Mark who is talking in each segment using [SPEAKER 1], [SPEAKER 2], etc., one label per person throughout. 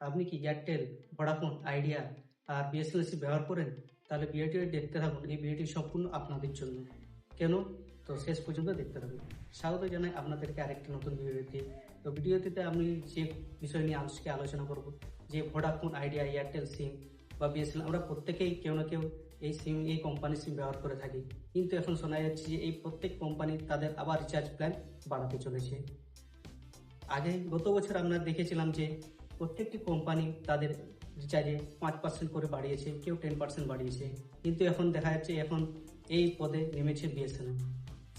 [SPEAKER 1] আপনি কি Airtel, Vodafone, Idea আর বিএসএনএল ব্যবহার করেন? তাহলে ভিডিওটি দেখতে থাকুন। এই ভিডিওটি সম্পূর্ণ আপনাদের জন্য। কেন? তো শেষ পর্যন্ত দেখতে থাকুন। স্বাগত জানাই আপনাদেরকে আরেকটি নতুন ভিডিওতে। তো ভিডিওটিতে আমি যে বিষয় নিয়ে আজকে আলোচনা করব, যে ভোডাফোন, আইডিয়া, এয়ারটেল সিম বা বিএসএনএল আমরা প্রত্যেকেই কেউ না কেউ এই সিম, এই কোম্পানির সিম ব্যবহার করে থাকি। কিন্তু এখন শোনা যাচ্ছে যে এই প্রত্যেক কোম্পানি তাদের আবার রিচার্জ প্ল্যান বাড়াতে চলেছে। আগে গত বছর আমরা দেখেছিলাম যে প্রত্যেকটি কোম্পানি তাদের রিচার্জে পাঁচ পার্সেন্ট করে বাড়িয়েছে, কেউ টেন পার্সেন্ট বাড়িয়েছে। কিন্তু এখন দেখা যাচ্ছে, এখন এই পদে নেমেছে বিএসএনএল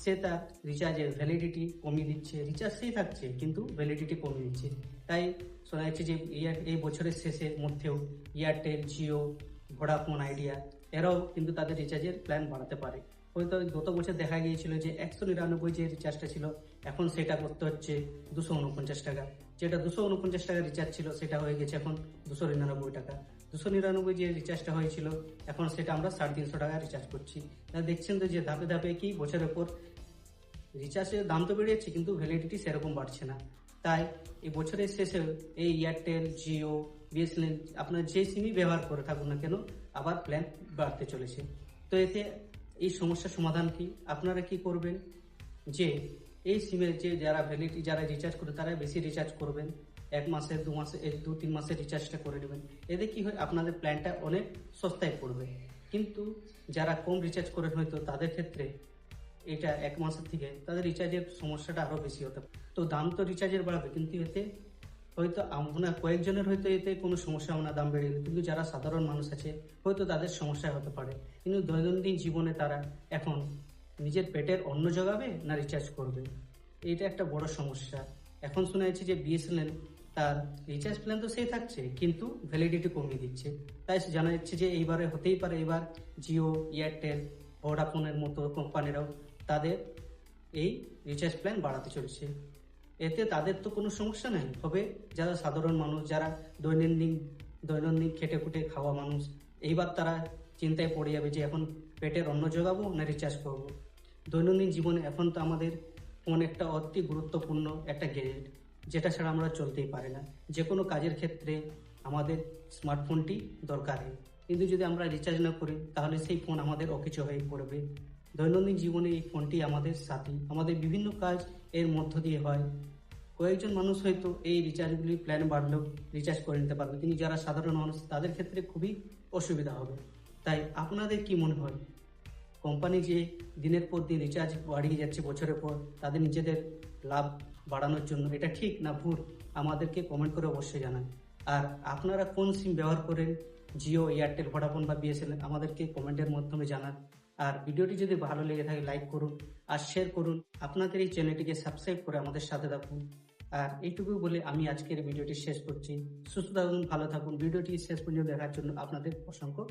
[SPEAKER 1] সে তার রিচার্জের ভ্যালিডিটি কমিয়ে দিচ্ছে রিচার্জ সেই থাকছে, কিন্তু ভ্যালিডিটি কমিয়ে দিচ্ছে। তাই শোনা যাচ্ছে যে এই বছরের শেষের মধ্যেও এয়ারটেল জিও ভোডাফোন আইডিয়া এরাও কিন্তু তাদের রিচার্জের প্ল্যান বাড়াতে পারে। হয়তো গত বছর দেখা গিয়েছিল যে একশো নিরানব্বই যে রিচার্জটা ছিল, এখন সেটা করতে হচ্ছে দুশো উনপঞ্চাশ টাকা। যেটা দুশো উনপঞ্চাশ টাকা রিচার্জ ছিল, সেটা হয়ে গেছে এখন দুশো নিরানব্বই টাকা। দুশো নিরানব্বই যে রিচার্জটা হয়েছিল, এখন সেটা আমরা সাড়ে তিনশো টাকা রিচার্জ করছি। দেখছেন তো যে ধাপে ধাপে কি বছরের পর রিচার্জের দাম তো বেড়েছে, কিন্তু ভ্যালিডিটি সেরকম বাড়ছে না। তাই এই বছরের শেষে এই এয়ারটেল জিও বিএসএনএল আপনার যে সিমই ব্যবহার করে থাকুন না কেন, আবার প্ল্যান বাড়তে চলেছে। তো এতে এই সমস্যার সমাধান কি? আপনারা কি করবেন? যে, এই সিমের যে যারা ভ্যালিডিটি যারা রিচার্জ করে, তারা বেশি রিচার্জ করবেন। এক মাসে, দু মাসে দু, তিন মাসের রিচার্জটা করে নেবেন। এতে কি হয়? আপনাদের প্ল্যানটা অনেক সস্তায় পড়বে। কিন্তু যারা কম রিচার্জ করেন হয়তো তাদের ক্ষেত্রে এটা এক মাসের থেকে তাদের রিচার্জের সমস্যাটা আরও বেশি হতে তো দাম তো রিচার্জের বাড়বে, কিন্তু এতে হয়তো আপনার কয়েকজনের হয়তো এতে কোনো সমস্যা হবে দাম বেড়ে গেলে কিন্তু যারা সাধারণ মানুষ আছে, হয়তো তাদের সমস্যা হতে পারে। কিন্তু দৈনন্দিন জীবনে তারা এখন নিজের পেটের অন্ন জোগাবে না রিচার্জ করবে? এটা একটা বড় সমস্যা। এখন শোনা যাচ্ছে যে বিএসএনএল তার রিচার্জ প্ল্যান তো সেই থাকছে, কিন্তু ভ্যালিডিটি কমিয়ে দিচ্ছে। তাই জানা যাচ্ছে যে এইবারে হতেই পারে, এবার জিও এয়ারটেল ভোডাফোনের মতো কোম্পানিরাও তাদের এই রিচার্জ প্ল্যান বাড়াতে চলেছে। এতে তাদের তো কোনো সমস্যা নেই। তবে যারা সাধারণ মানুষ, যারা দৈনন্দিন দৈনন্দিন খেটে খুটে খাওয়া মানুষ, এইবার তারা চিন্তায় পড়ে যাবে যে এখন পেটের অন্ন জোগাবো না রিচার্জ করব। দৈনন্দিন জীবনে এখন তো আমাদের ফোন একটা অতি গুরুত্বপূর্ণ একটা গ্যাজেট যেটা ছাড়া আমরা চলতেই পারি না। যে কোনো কাজের ক্ষেত্রে আমাদের স্মার্টফোনটি দরকার কিন্তু যদি আমরা রিচার্জ না করি, তাহলে সেই ফোন আমাদের অকিচ হয়ে পড়বে। দৈনন্দিন জীবনে এই ফোনটি আমাদের সাথী, আমাদের বিভিন্ন কাজ এর মধ্য দিয়ে হয়। কয়েকজন মানুষ হয়তো এই রিচার্জগুলি প্ল্যান বাড়লেও রিচার্জ করে নিতে পারবে। কিন্তু যারা সাধারণ মানুষ, তাদের ক্ষেত্রে খুবই অসুবিধা হবে। তাই আপনাদের কি মনে হয়? কোম্পানি যে দিনের পর দিন রিচার্জ বাড়িয়ে যাচ্ছে বছরের পর, তাদের নিজেদের লাভ বাড়ানোর জন্য, এটা ঠিক না ভুল? আমাদেরকে কমেন্ট করে অবশ্যই জানান। আর আপনারা কোন সিম ব্যবহার করেন? জিও এয়ারটেল ভোডাফোন বা বিএসএনএল আমাদেরকে কমেন্টের মাধ্যমে জানান। আর ভিডিওটি যদি ভালো লেগে থাকে লাইক করুন আর শেয়ার করুন। আপনাদের এই চ্যানেলটিকে সাবস্ক্রাইব করে আমাদের সাথে থাকুন। আর এইটুকু বলে আমি আজকের ভিডিওটি শেষ করছি। সুস্থ থাকুন, ভালো থাকুন। ভিডিওটি শেষ পর্যন্ত দেখার জন্য আপনাদের অসংখ্য